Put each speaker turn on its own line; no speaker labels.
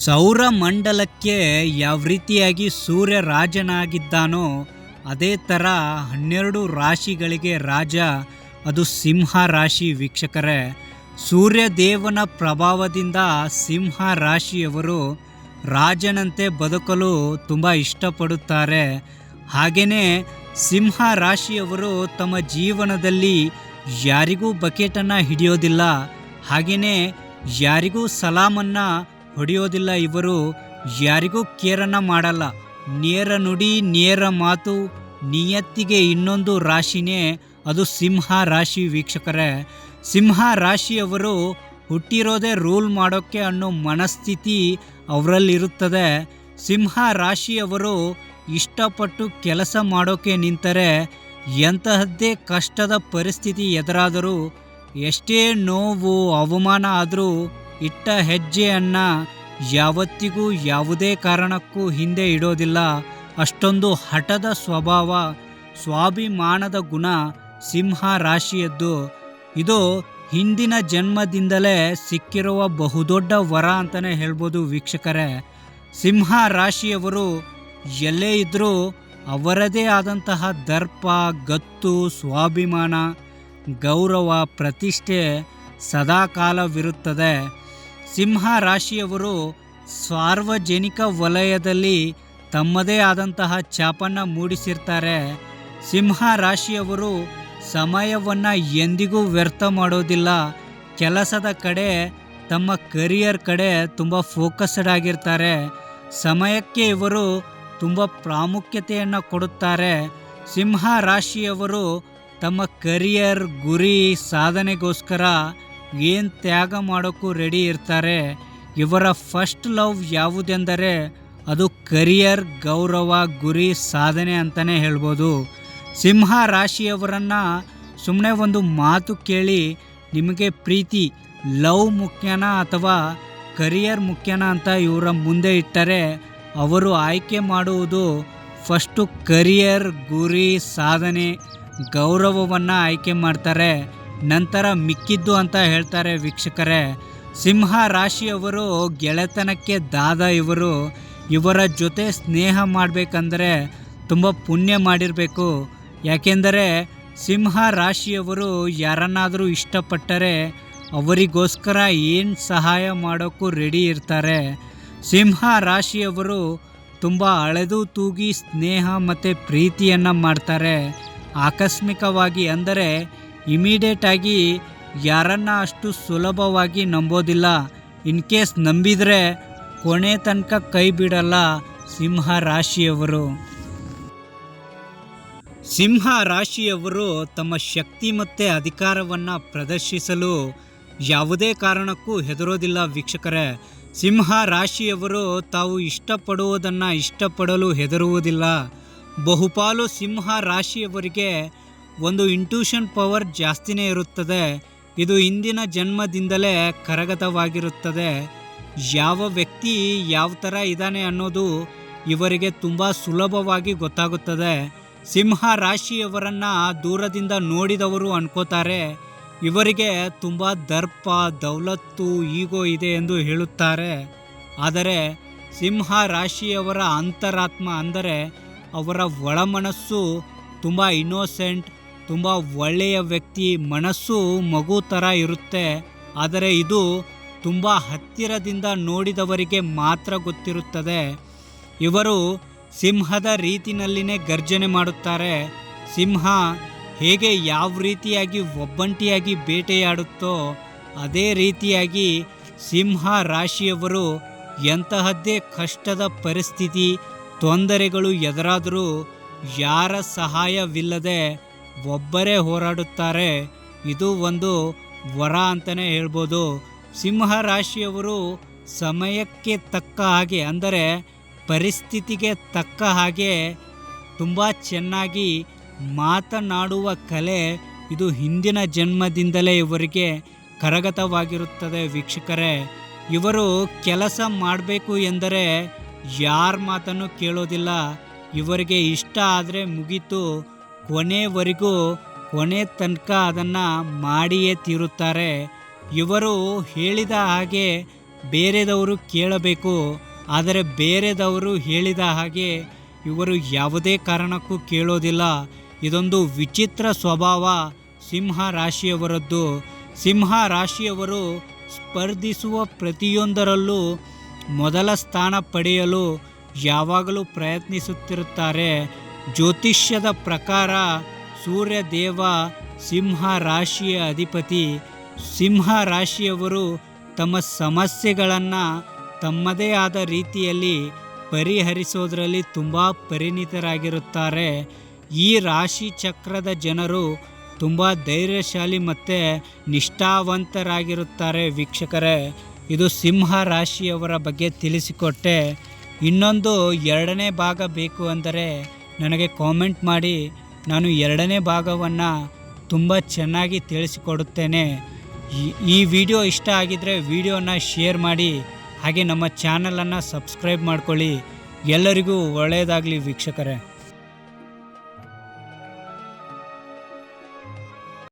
ಸೌರಮಂಡಲಕ್ಕೆ ಯಾವ ರೀತಿಯಾಗಿ ಸೂರ್ಯ ರಾಜನಾಗಿದ್ದಾನೋ ಅದೇ ಥರ ಹನ್ನೆರಡು ರಾಶಿಗಳಿಗೆ ರಾಜ, ಅದು ಸಿಂಹ ರಾಶಿ ವೀಕ್ಷಕರೇ. ಸೂರ್ಯ ದೇವನ ಪ್ರಭಾವದಿಂದ ಸಿಂಹ ರಾಶಿಯವರು ರಾಜನಂತೆ ಬದುಕಲು ತುಂಬ ಇಷ್ಟಪಡುತ್ತಾರೆ. ಹಾಗೆಯೇ ಸಿಂಹ ರಾಶಿಯವರು ತಮ್ಮ ಜೀವನದಲ್ಲಿ ಯಾರಿಗೂ ಬಕೆಟನ್ನು ಹಿಡಿಯೋದಿಲ್ಲ. ಹಾಗೆಯೇ ಯಾರಿಗೂ ಸಲಾಮನ್ನು ಹೊಡೆಯೋದಿಲ್ಲ ಇವರು. ಯಾರಿಗೂ ಕೇರನ್ನು ಮಾಡಲ್ಲ. ನೇರ ನುಡಿ, ನೇರ ಮಾತು, ನಿಯತ್ತಿಗೆ ಇನ್ನೊಂದು ರಾಶಿನೇ. ಅದು ಸಿಂಹ ರಾಶಿ ವೀಕ್ಷಕರೇ. ಸಿಂಹ ರಾಶಿಯವರು ಹುಟ್ಟಿರೋದೇ ರೂಲ್ ಮಾಡೋಕ್ಕೆ ಅನ್ನೋ ಮನಸ್ಥಿತಿ ಅವರಲ್ಲಿರುತ್ತದೆ. ಸಿಂಹ ರಾಶಿಯವರು ಇಷ್ಟಪಟ್ಟು ಕೆಲಸ ಮಾಡೋಕ್ಕೆ ನಿಂತರೆ, ಎಂತಹದ್ದೇ ಕಷ್ಟದ ಪರಿಸ್ಥಿತಿ ಎದುರಾದರೂ, ಎಷ್ಟೇ ನೋವು, ಅವಮಾನ ಆದರೂ ಇಟ್ಟ ಹೆಜ್ಜೆಯನ್ನು ಯಾವತ್ತಿಗೂ ಯಾವುದೇ ಕಾರಣಕ್ಕೂ ಹಿಂದೆ ಇಡೋದಿಲ್ಲ. ಅಷ್ಟೊಂದು ಹಠದ ಸ್ವಭಾವ, ಸ್ವಾಭಿಮಾನದ ಗುಣ ಸಿಂಹ ರಾಶಿಯದ್ದು. ಇದು ಹಿಂದಿನ ಜನ್ಮದಿಂದಲೇ ಸಿಕ್ಕಿರುವ ಬಹುದೊಡ್ಡ ವರ ಅಂತಲೇ ಹೇಳ್ಬೋದು ವೀಕ್ಷಕರೇ. ಸಿಂಹ ರಾಶಿಯವರು ಎಲ್ಲೇ ಇದ್ದರೂ ಅವರದೇ ಆದಂತಹ ದರ್ಪ, ಗತ್ತು, ಸ್ವಾಭಿಮಾನ, ಗೌರವ, ಪ್ರತಿಷ್ಠೆ ಸದಾಕಾಲವಿರುತ್ತದೆ. ಸಿಂಹ ರಾಶಿಯವರು ಸಾರ್ವಜನಿಕ ವಲಯದಲ್ಲಿ ತಮ್ಮದೇ ಆದಂತಹ ಛಾಪನ್ನು ಮೂಡಿಸಿರ್ತಾರೆ. ಸಿಂಹ ರಾಶಿಯವರು ಸಮಯವನ್ನು ಎಂದಿಗೂ ವ್ಯರ್ಥ ಮಾಡೋದಿಲ್ಲ. ಕೆಲಸದ ಕಡೆ, ತಮ್ಮ ಕರಿಯರ್ ಕಡೆ ತುಂಬ ಫೋಕಸ್ಡ್ ಆಗಿರ್ತಾರೆ. ಸಮಯಕ್ಕೆ ಇವರು ತುಂಬ ಪ್ರಾಮುಖ್ಯತೆಯನ್ನು ಕೊಡುತ್ತಾರೆ. ಸಿಂಹ ರಾಶಿಯವರು ತಮ್ಮ ಕರಿಯರ್ ಗುರಿ, ಸಾಧನೆಗೋಸ್ಕರ ಏನು ತ್ಯಾಗ ಮಾಡೋಕ್ಕೂ ರೆಡಿ ಇರ್ತಾರೆ. ಇವರ ಫಸ್ಟ್ ಲವ್ ಯಾವುದೆಂದರೆ ಅದು ಕರಿಯರ್ ಗೌರವ, ಗುರಿ, ಸಾಧನೆ ಅಂತಲೇ ಹೇಳ್ಬೋದು. ಸಿಂಹ ರಾಶಿಯವರನ್ನು ಸುಮ್ಮನೆ ಒಂದು ಮಾತು ಕೇಳಿ ನಿಮಗೆ ಪ್ರೀತಿ ಲವ್ ಮುಖ್ಯನಾ ಅಥವಾ ಕರಿಯರ್ ಮುಖ್ಯನಾ ಅಂತ ಇವರ ಮುಂದೆ ಇಟ್ಟರೆ ಅವರು ಆಯ್ಕೆ ಮಾಡುವುದು ಫಸ್ಟು ಕರಿಯರ್ ಗುರಿ, ಸಾಧನೆ, ಗೌರವವನ್ನು ಆಯ್ಕೆ ಮಾಡ್ತಾರೆ. ನಂತರ ಮಿಕ್ಕಿದ್ದು ಅಂತ ಹೇಳ್ತಾರೆ ವೀಕ್ಷಕರೇ. ಸಿಂಹ ರಾಶಿಯವರು ಗೆಳೆತನಕ್ಕೆ ದಾದ ಇವರು. ಇವರ ಜೊತೆ ಸ್ನೇಹ ಮಾಡಬೇಕಂದ್ರೆ ತುಂಬ ಪುಣ್ಯ ಮಾಡಿರಬೇಕು. ಯಾಕೆಂದರೆ ಸಿಂಹ ರಾಶಿಯವರು ಯಾರನ್ನಾದರೂ ಇಷ್ಟಪಟ್ಟರೆ ಅವರಿಗೋಸ್ಕರ ಏನು ಸಹಾಯ ಮಾಡೋಕ್ಕೂ ರೆಡಿ ಇರ್ತಾರೆ. ಸಿಂಹ ರಾಶಿಯವರು ತುಂಬ ಅಳೆದು ತೂಗಿ ಸ್ನೇಹ ಮತ್ತು ಪ್ರೀತಿಯನ್ನು ಮಾಡ್ತಾರೆ. ಆಕಸ್ಮಿಕವಾಗಿ ಅಂದರೆ ಇಮಿಡಿಯೇಟಾಗಿ ಯಾರನ್ನ ಅಷ್ಟು ಸುಲಭವಾಗಿ ನಂಬೋದಿಲ್ಲ. ಇನ್ ಕೇಸ್ ನಂಬಿದರೆ ಕೊನೆ ತನಕ ಕೈ ಬಿಡಲ್ಲ ಸಿಂಹ ರಾಶಿಯವರು. ಸಿಂಹ ರಾಶಿಯವರು ತಮ್ಮ ಶಕ್ತಿ ಮತ್ತು ಅಧಿಕಾರವನ್ನು ಪ್ರದರ್ಶಿಸಲು ಯಾವುದೇ ಕಾರಣಕ್ಕೂ ಹೆದರೋದಿಲ್ಲ ವೀಕ್ಷಕರೇ. ಸಿಂಹ ರಾಶಿಯವರು ತಾವು ಇಷ್ಟಪಡುವುದನ್ನು ಇಷ್ಟಪಡಲು ಹೆದರುವುದಿಲ್ಲ. ಬಹುಪಾಲು ಸಿಂಹ ರಾಶಿಯವರಿಗೆ ಒಂದು ಇಂಟ್ಯೂಷನ್ ಪವರ್ ಜಾಸ್ತಿನೇ ಇರುತ್ತದೆ. ಇದು ಹಿಂದಿನ ಜನ್ಮದಿಂದಲೇ ಕರಗತವಾಗಿರುತ್ತದೆ. ಯಾವ ವ್ಯಕ್ತಿ ಯಾವ ಥರ ಇದ್ದಾನೆ ಅನ್ನೋದು ಇವರಿಗೆ ತುಂಬ ಸುಲಭವಾಗಿ ಗೊತ್ತಾಗುತ್ತದೆ. ಸಿಂಹ ರಾಶಿಯವರನ್ನು ದೂರದಿಂದ ನೋಡಿದವರು ಅನ್ಕೋತಾರೆ. ಇವರಿಗೆ ತುಂಬ ದರ್ಪ, ದೌಲತ್ತು, ಈಗೋ ಇದೆ ಎಂದು ಹೇಳುತ್ತಾರೆ. ಆದರೆ ಸಿಂಹ ರಾಶಿಯವರ ಅಂತರಾತ್ಮ ಅಂದರೆ ಅವರ ಒಳಮನಸ್ಸು ತುಂಬ ಇನ್ನೋಸೆಂಟ್ ತುಂಬ ಒಳ್ಳೆಯ ವ್ಯಕ್ತಿ, ಮನಸ್ಸು ಮಗು ಥರ ಇರುತ್ತೆ. ಆದರೆ ಇದು ತುಂಬ ಹತ್ತಿರದಿಂದ ನೋಡಿದವರಿಗೆ ಮಾತ್ರ ಗೊತ್ತಿರುತ್ತದೆ. ಇವರು ಸಿಂಹದ ರೀತಿನಲ್ಲಿನೇ ಗರ್ಜನೆ ಮಾಡುತ್ತಾರೆ. ಸಿಂಹ ಹೇಗೆ ಯಾವ ರೀತಿಯಾಗಿ ಒಬ್ಬಂಟಿಯಾಗಿ ಬೇಟೆಯಾಡುತ್ತೋ, ಅದೇ ರೀತಿಯಾಗಿ ಸಿಂಹ ರಾಶಿಯವರು ಎಂತಹದ್ದೇ ಕಷ್ಟದ ಪರಿಸ್ಥಿತಿ, ತೊಂದರೆಗಳು ಎದುರಾದರೂ ಯಾರ ಸಹಾಯವಿಲ್ಲದೆ ಒಬ್ಬರೇ ಹೋರಾಡುತ್ತಾರೆ. ಇದು ಒಂದು ವರ ಅಂತಲೇ ಹೇಳ್ಬೋದು. ಸಿಂಹ ರಾಶಿಯವರು ಸಮಯಕ್ಕೆ ತಕ್ಕ ಹಾಗೆ, ಅಂದರೆ ಪರಿಸ್ಥಿತಿಗೆ ತಕ್ಕ ಹಾಗೆ ತುಂಬ ಚೆನ್ನಾಗಿ ಮಾತನಾಡುವ ಕಲೆ ಇದು ಹಿಂದಿನ ಜನ್ಮದಿಂದಲೇ ಇವರಿಗೆ ಕರಗತವಾಗಿರುತ್ತದೆ ವೀಕ್ಷಕರೇ. ಇವರು ಕೆಲಸ ಮಾಡಬೇಕು ಎಂದರೆ ಯಾರ ಮಾತನ್ನು ಕೇಳೋದಿಲ್ಲ. ಇವರಿಗೆ ಇಷ್ಟ ಆದರೆ ಮುಗೀತು. ಕೊನೆವರೆಗೂ ಕೊನೆ ತನಕ ಅದನ್ನು ಮಾಡಿಯೇ ತೀರುತ್ತಾರೆ. ಇವರು ಹೇಳಿದ ಹಾಗೆ ಬೇರೆದವರು ಕೇಳಬೇಕು, ಆದರೆ ಬೇರೆದವರು ಹೇಳಿದ ಹಾಗೆ ಇವರು ಯಾವುದೇ ಕಾರಣಕ್ಕೂ ಕೇಳೋದಿಲ್ಲ. ಇದೊಂದು ವಿಚಿತ್ರ ಸ್ವಭಾವ ಸಿಂಹ ರಾಶಿಯವರದ್ದು. ಸಿಂಹ ರಾಶಿಯವರು ಸ್ಪರ್ಧಿಸುವ ಪ್ರತಿಯೊಂದರಲ್ಲೂ ಮೊದಲ ಸ್ಥಾನ ಪಡೆಯಲು ಯಾವಾಗಲೂ ಪ್ರಯತ್ನಿಸುತ್ತಿರುತ್ತಾರೆ. ಜ್ಯೋತಿಷ್ಯದ ಪ್ರಕಾರ ಸೂರ್ಯದೇವ ಸಿಂಹ ರಾಶಿಯ ಅಧಿಪತಿ. ಸಿಂಹ ರಾಶಿಯವರು ತಮ್ಮ ಸಮಸ್ಯೆಗಳನ್ನು ತಮ್ಮದೇ ಆದ ರೀತಿಯಲ್ಲಿ ಪರಿಹರಿಸೋದರಲ್ಲಿ ತುಂಬ ಪರಿಣಿತರಾಗಿರುತ್ತಾರೆ. ಈ ರಾಶಿ ಚಕ್ರದ ಜನರು ತುಂಬ ಧೈರ್ಯಶಾಲಿ ಮತ್ತು ನಿಷ್ಠಾವಂತರಾಗಿರುತ್ತಾರೆ ವೀಕ್ಷಕರೇ. ಇದು ಸಿಂಹ ರಾಶಿಯವರ ಬಗ್ಗೆ ತಿಳಿಸಿಕೊಟ್ಟೆ. ಇನ್ನೊಂದು ಎರಡನೇ ಭಾಗ ಬೇಕು ಅಂದರೆ ನನಗೆ ಕಾಮೆಂಟ್ ಮಾಡಿ ನಾನು ಎರಡನೇ ಭಾಗವನ್ನು ತುಂಬ ಚೆನ್ನಾಗಿ ತಿಳಿಸಿಕೊಡುತ್ತೇನೆ. ಈ- ವಿಡಿಯೋ ಇಷ್ಟ ಆಗಿದ್ದರೆ ವಿಡಿಯೋನ ಶೇರ್ ಮಾಡಿ, ಹಾಗೆ ನಮ್ಮ ಚಾನಲನ್ನು ಸಬ್ಸ್ಕ್ರೈಬ್ ಮಾಡ್ಕೊಳ್ಳಿ. ಎಲ್ಲರಿಗೂ ಒಳ್ಳೆಯದಾಗಲಿ ವೀಕ್ಷಕರೇ.